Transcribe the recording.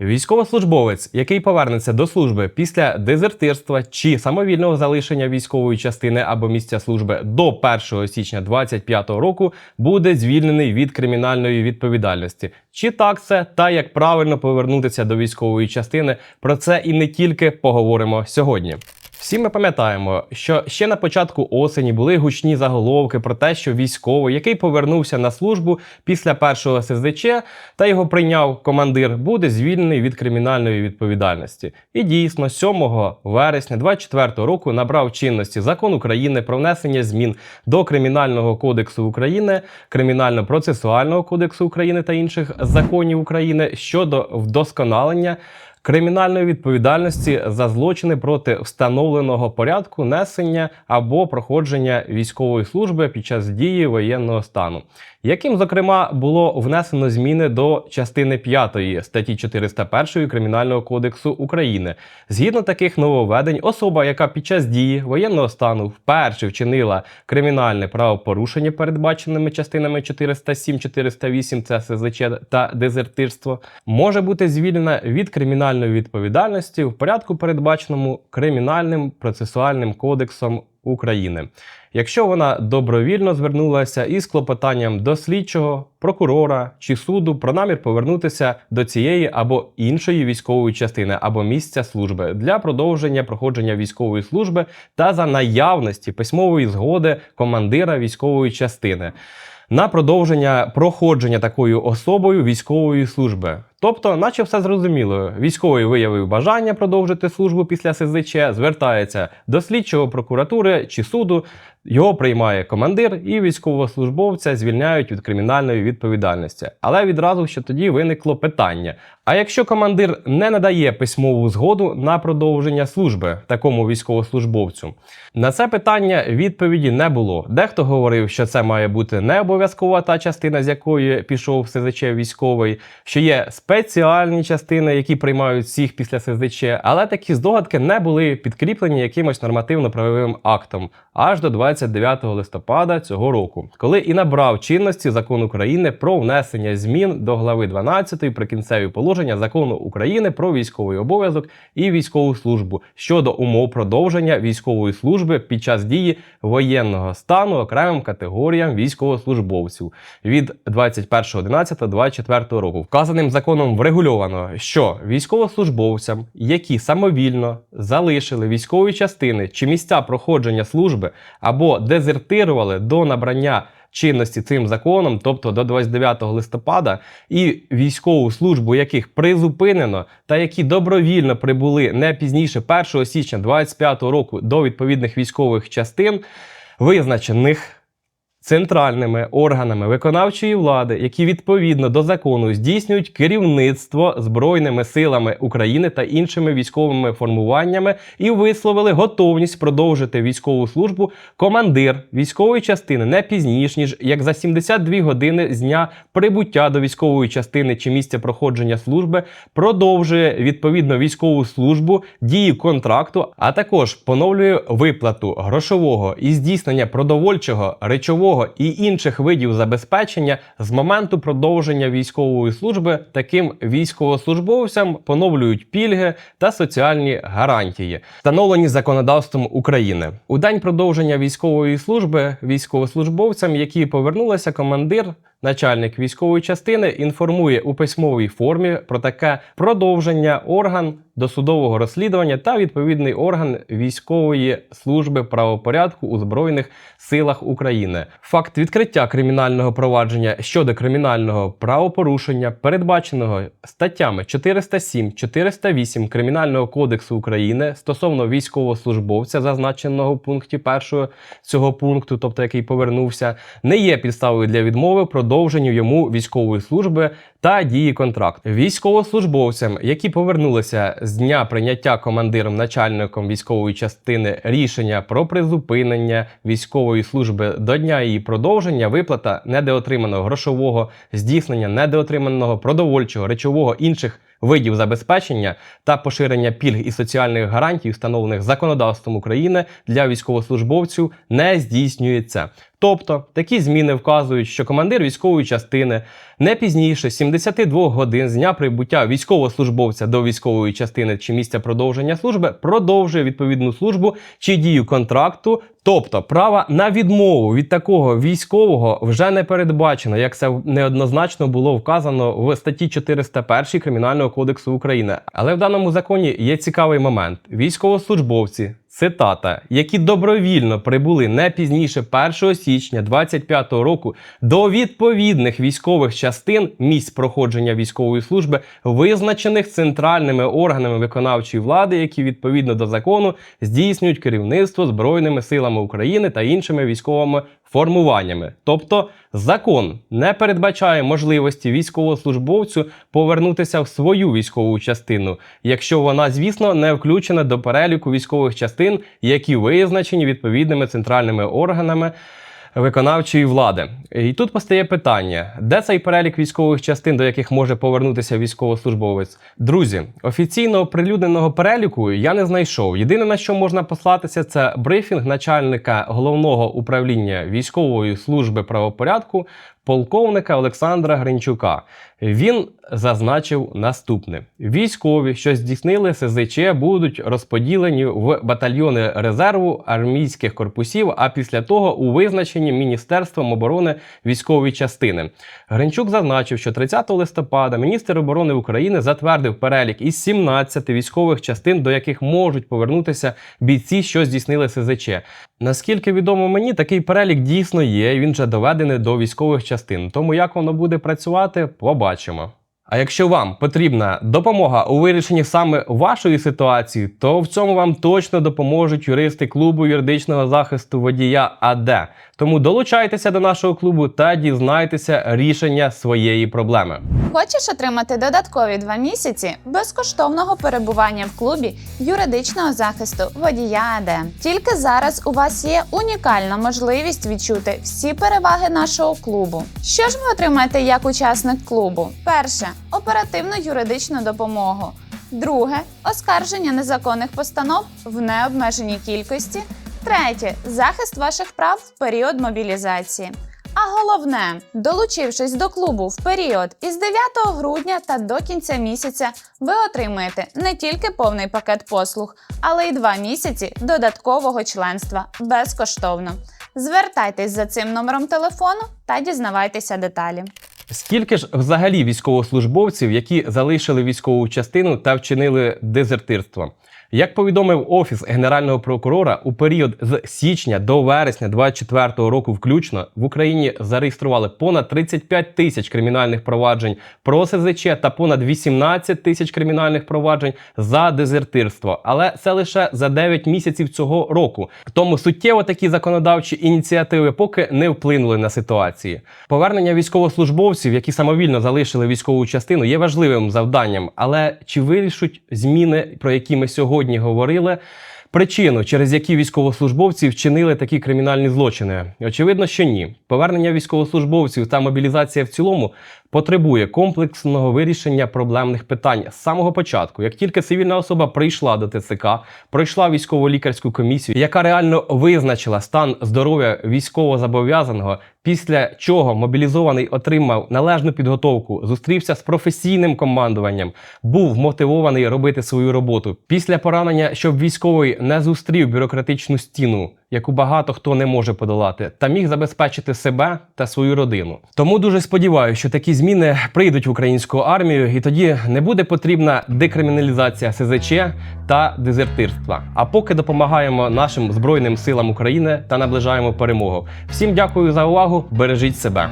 Військовослужбовець, який повернеться до служби після дезертирства чи самовільного залишення військової частини або місця служби до 1 січня 2025 року, буде звільнений від кримінальної відповідальності. Чи так це та як правильно повернутися до військової частини? Про це і не тільки поговоримо сьогодні. Всі ми пам'ятаємо, що ще на початку осені були гучні заголовки про те, що військовий, який повернувся на службу після першого СЗЧ та його прийняв командир, буде звільнений від кримінальної відповідальності. І дійсно, 7 вересня 2024 року набрав чинності закон України про внесення змін до Кримінального кодексу України, Кримінально-процесуального кодексу України та інших законів України щодо вдосконалення кримінальної відповідальності за злочини проти встановленого порядку несення або проходження військової служби під час дії воєнного стану, яким, зокрема, було внесено зміни до частини 5 статті 401 Кримінального кодексу України. Згідно таких нововведень, особа, яка під час дії воєнного стану вперше вчинила кримінальне правопорушення, передбаченими частинами 407, 408 це СЗЧ та дезертирство, може бути звільнена від кримінальної відповідальності в порядку, передбаченому Кримінальним процесуальним кодексом України. Якщо вона добровільно звернулася із клопотанням до слідчого, прокурора чи суду про намір повернутися до цієї або іншої військової частини або місця служби для продовження проходження військової служби та за наявності письмової згоди командира військової частини на продовження проходження такою особою військової служби. Тобто, наче все зрозуміло, військовий виявив бажання продовжити службу після СЗЧ, звертається до слідчого прокуратури чи суду, його приймає командир і військовослужбовця звільняють від кримінальної відповідальності. Але відразу ще тоді виникло питання: а якщо командир не надає письмову згоду на продовження служби такому військовослужбовцю, на це питання відповіді не було. Дехто говорив, що це має бути не обов'язкова та частина, з якої пішов СЗЧ військовий, що є спеціальні частини, які приймають всіх після СЗЧ, але такі здогадки не були підкріплені якимось нормативно-правовим актом аж до 29 листопада цього року, коли і набрав чинності закон України про внесення змін до глави 12 прикінцеві положення закону України про військовий обов'язок і військову службу щодо умов продовження військової служби під час дії воєнного стану окремим категоріям військовослужбовців від 21.11.24 року. Вказаним законом врегульовано, що військовослужбовцям, які самовільно залишили військові частини чи місця проходження служби або дезертирували до набрання чинності цим законом, тобто до 29 листопада, і військову службу яких призупинено, та які добровільно прибули не пізніше 1 січня 2025 року до відповідних військових частин, визначених. Центральними органами виконавчої влади, які відповідно до закону здійснюють керівництво збройними силами України та іншими військовими формуваннями, і висловили готовність продовжити військову службу командир військової частини не пізніш ніж як за 72 години з дня прибуття до військової частини чи місця проходження служби, продовжує відповідно військову службу дію контракту, а також поновлює виплату грошового і здійснення продовольчого речового і інших видів забезпечення з моменту продовження військової служби таким військовослужбовцям поновлюють пільги та соціальні гарантії, встановлені законодавством України. У день продовження військової служби військовослужбовцям, які повернулися, командир. Начальник військової частини інформує у письмовій формі про таке продовження орган досудового розслідування та відповідний орган військової служби правопорядку у Збройних силах України. Факт відкриття кримінального провадження щодо кримінального правопорушення, передбаченого статтями 407, 408 Кримінального кодексу України стосовно військовослужбовця, зазначеного в пункті першого цього пункту, тобто який повернувся, не є підставою для відмови продовженню йому військової служби та дії контракту. Військовослужбовцям, які повернулися з дня прийняття командиром начальником військової частини рішення про призупинення військової служби до дня її продовження, виплата недоотриманого грошового, здійснення недоотриманого продовольчого, речового інших видів забезпечення та поширення пільг і соціальних гарантій, встановлених законодавством України для військовослужбовців, не здійснюється. Тобто такі зміни вказують, що командир військової частини не пізніше 72 годин з дня прибуття військовослужбовця до військової частини чи місця продовження служби продовжує відповідну службу чи дію контракту. Тобто права на відмову від такого військового вже не передбачено, як це неоднозначно було вказано в статті 401 Кримінального кодексу України. Але в даному законі є цікавий момент: військовослужбовці. Цитата, які добровільно прибули не пізніше 1 січня 25 року до відповідних військових частин місць проходження військової служби, визначених центральними органами виконавчої влади, які відповідно до закону здійснюють керівництво збройними силами України та іншими військовими формуваннями. Тобто закон не передбачає можливості військовослужбовцю повернутися в свою військову частину, якщо вона, звісно, не включена до переліку військових частин, які визначені відповідними центральними органами. Виконавчої влади, і тут постає питання: де цей перелік військових частин, до яких може повернутися військовослужбовець? Друзі, офіційно оприлюдненого переліку я не знайшов. Єдине на що можна послатися, це брифінг начальника головного управління військової служби правопорядку полковника Олександра Гринчука. Він зазначив наступне: військові, що здійснили СЗЧ, будуть розподілені в батальйони резерву армійських корпусів, а після того у визначенні Міністерством оборони військової частини. Гринчук зазначив, що 30 листопада міністр оборони України затвердив перелік із 17 військових частин, до яких можуть повернутися бійці, що здійснили СЗЧ. Наскільки відомо мені, такий перелік дійсно є. Він вже доведений до військових частин. Тому як воно буде працювати, побачимо. А якщо вам потрібна допомога у вирішенні саме вашої ситуації, то в цьому вам точно допоможуть юристи клубу юридичного захисту водія АД. Тому долучайтеся до нашого клубу та дізнайтеся рішення своєї проблеми. Хочеш отримати додаткові два місяці безкоштовного перебування в клубі юридичного захисту водія АД? Тільки зараз у вас є унікальна можливість відчути всі переваги нашого клубу. Що ж ви отримаєте як учасник клубу? Перше оперативну юридичну допомогу. Друге оскарження незаконних постанов в необмеженій кількості. Третє захист ваших прав в період мобілізації. А головне, долучившись до клубу в період із 9 грудня та до кінця місяця, ви отримаєте не тільки повний пакет послуг, але й 2 місяці додаткового членства безкоштовно. Звертайтесь за цим номером телефону та дізнавайтеся деталі. Скільки ж взагалі військовослужбовців, які залишили військову частину та вчинили дезертирство? Як повідомив офіс генерального прокурора, у період з січня до вересня 2024 року, включно в Україні зареєстрували понад 35 тисяч кримінальних проваджень про СЗЧ та понад 18 тисяч кримінальних проваджень за дезертирство. Але це лише за 9 місяців цього року. Тому суттєво такі законодавчі ініціативи поки не вплинули на ситуації. Повернення військовослужбовців, які самовільно залишили військову частину, є важливим завданням. Але чи вирішуть зміни, про які ми сьогодні говорили? Причину, через які військовослужбовці вчинили такі кримінальні злочини, очевидно, що ні. Повернення військовослужбовців та мобілізація в цілому потребує комплексного вирішення проблемних питань з самого початку. Як тільки цивільна особа прийшла до ТЦК, пройшла військово-лікарську комісію, яка реально визначила стан здоров'я військовозобов'язаного, після чого мобілізований отримав належну підготовку, зустрівся з професійним командуванням, був мотивований робити свою роботу. Після поранення, щоб військовий не зустрів бюрократичну стіну, яку багато хто не може подолати, та міг забезпечити себе та свою родину. Тому дуже сподіваюся, що такі зміни прийдуть в українську армію, і тоді не буде потрібна декриміналізація СЗЧ та дезертирства. А поки допомагаємо нашим збройним силам України та наближаємо перемогу. Всім дякую за увагу. Бережіть себе.